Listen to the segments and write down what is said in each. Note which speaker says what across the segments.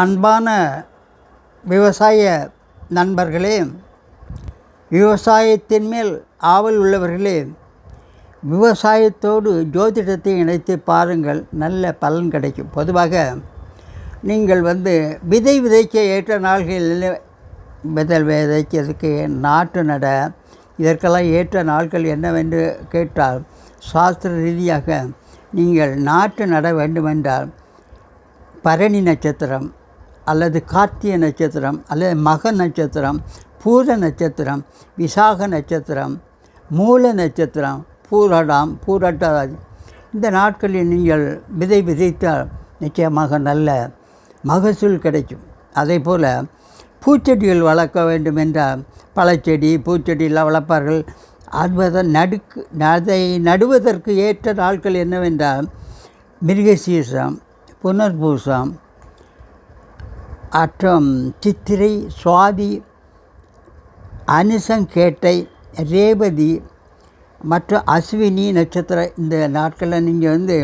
Speaker 1: அன்பான விவசாய நண்பர்களே விவசாயத்தின் மேல் ஆவல் உள்ளவர்களே விவசாயத்தோடு ஜோதிடத்தை இணைத்து பாருங்கள். நல்ல பலன் கிடைக்கும். பொதுவாக நீங்கள் வந்து விதை விதைக்க ஏற்ற நாள்களில் விதை விதைக்கிறதுக்கு நாட்டு நட இதற்கெல்லாம் ஏற்ற நாட்கள் என்னவென்று கேட்டால் சாஸ்திர ரீதியாக நீங்கள் நாட்டு நட வேண்டுமென்றால் பரணி நட்சத்திரம் அல்லது கார்த்திகை நட்சத்திரம் அல்லது மக நட்சத்திரம் பூர நட்சத்திரம் விசாக நட்சத்திரம் மூல நட்சத்திரம் பூரடாம் பூரட்டாதி. இந்த நாட்களில் நீங்கள் விதை விதைத்தால் நிச்சயமாக நல்ல மகசூல் கிடைக்கும். அதே போல் பூச்செடிகள் வளர்க்க வேண்டும் என்றால் பழச்செடி பூச்செடியெல்லாம் வளர்ப்பார்கள். அது நடுக்கு அதை நடுவதற்கு ஏற்ற நாட்கள் என்னவென்றால் மிருகசீசம் புனர்பூசம் மற்றும் சித்திரை சுவாதி அனுசங்கேட்டை ரேவதி மற்றும் அஸ்வினி நட்சத்திரம் இந்த நாட்களில் நீங்கள் வந்து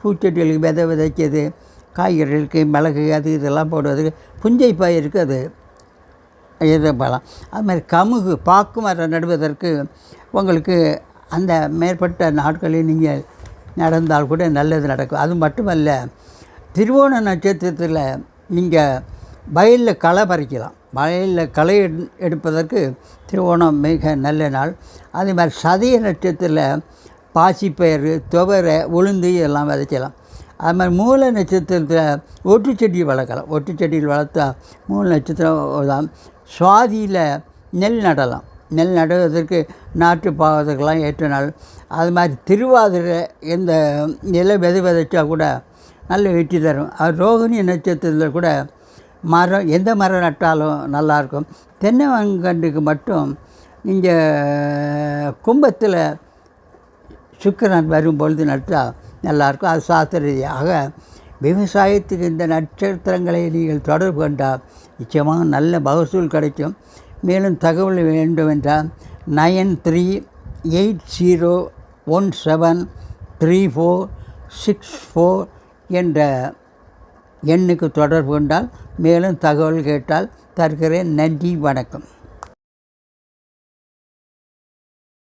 Speaker 1: பூச்செடிகளுக்கு விதை விதைக்கிறது காய்கறிகளுக்கு மிளகு அது இதெல்லாம் போடுவதுக்கு புஞ்சை பயிருக்கு அது. இது பழம் அது மாதிரி கமுகு பாக்கு மரம் நடுவதற்கு உங்களுக்கு அந்த மேற்பட்ட நாட்களில் நீங்கள் நடந்தால் கூட நல்லது நடக்கும். அது மட்டுமல்ல திருவோண நட்சத்திரத்தில் நீங்கள் வயலில் களை பறிக்கலாம். வயலில் களை எடு- எடுப்பதற்கு திருவோணம் மிக நல்ல நாள். அதே மாதிரி சதய நட்சத்திரத்தில் பாசிப்பயிறு துவரை உளுந்து இதெல்லாம் விதைக்கலாம். அது மாதிரி மூல நட்சத்திரத்தில் ஒட்டுச்செடி வளர்க்கலாம். ஒட்டுச்செடியில் வளர்த்தா மூல நட்சத்திரம் தான். சுவாதியில் நெல் நடலாம். நெல் நடுவதற்கு நாட்டு பாவதற்கெல்லாம் ஏற்ற நாள். அது மாதிரி திருவாதிரை இந்த நில விதை விதைச்சா கூட நல்ல வெற்றி தரும். அது ரோகிணி நட்சத்திரத்தில் கூட மரம் எந்த மரம் நட்டாலும் நல்லாயிருக்கும். தென்னை வெங்கண்டுக்கு மட்டும் இங்கே கும்பத்தில் சுக்கிரன் வரும் பொழுது நட்டால் நல்லாயிருக்கும். அது சாஸ்திர ரீதியாக விவசாயத்துக்கு இந்த நட்சத்திரங்களை நீங்கள் தொடர்பு கொண்டால் நிச்சயமாக நல்ல மகசூல் கிடைக்கும். மேலும் தகவல் வேண்டுமென்றால் nine three eight zero one seven three four six four என்ற எண்ணுக்கு தொடர்பு கொண்டால் மேலும் தகவல் கேட்டால் தருகிறேன். நன்றி வணக்கம்.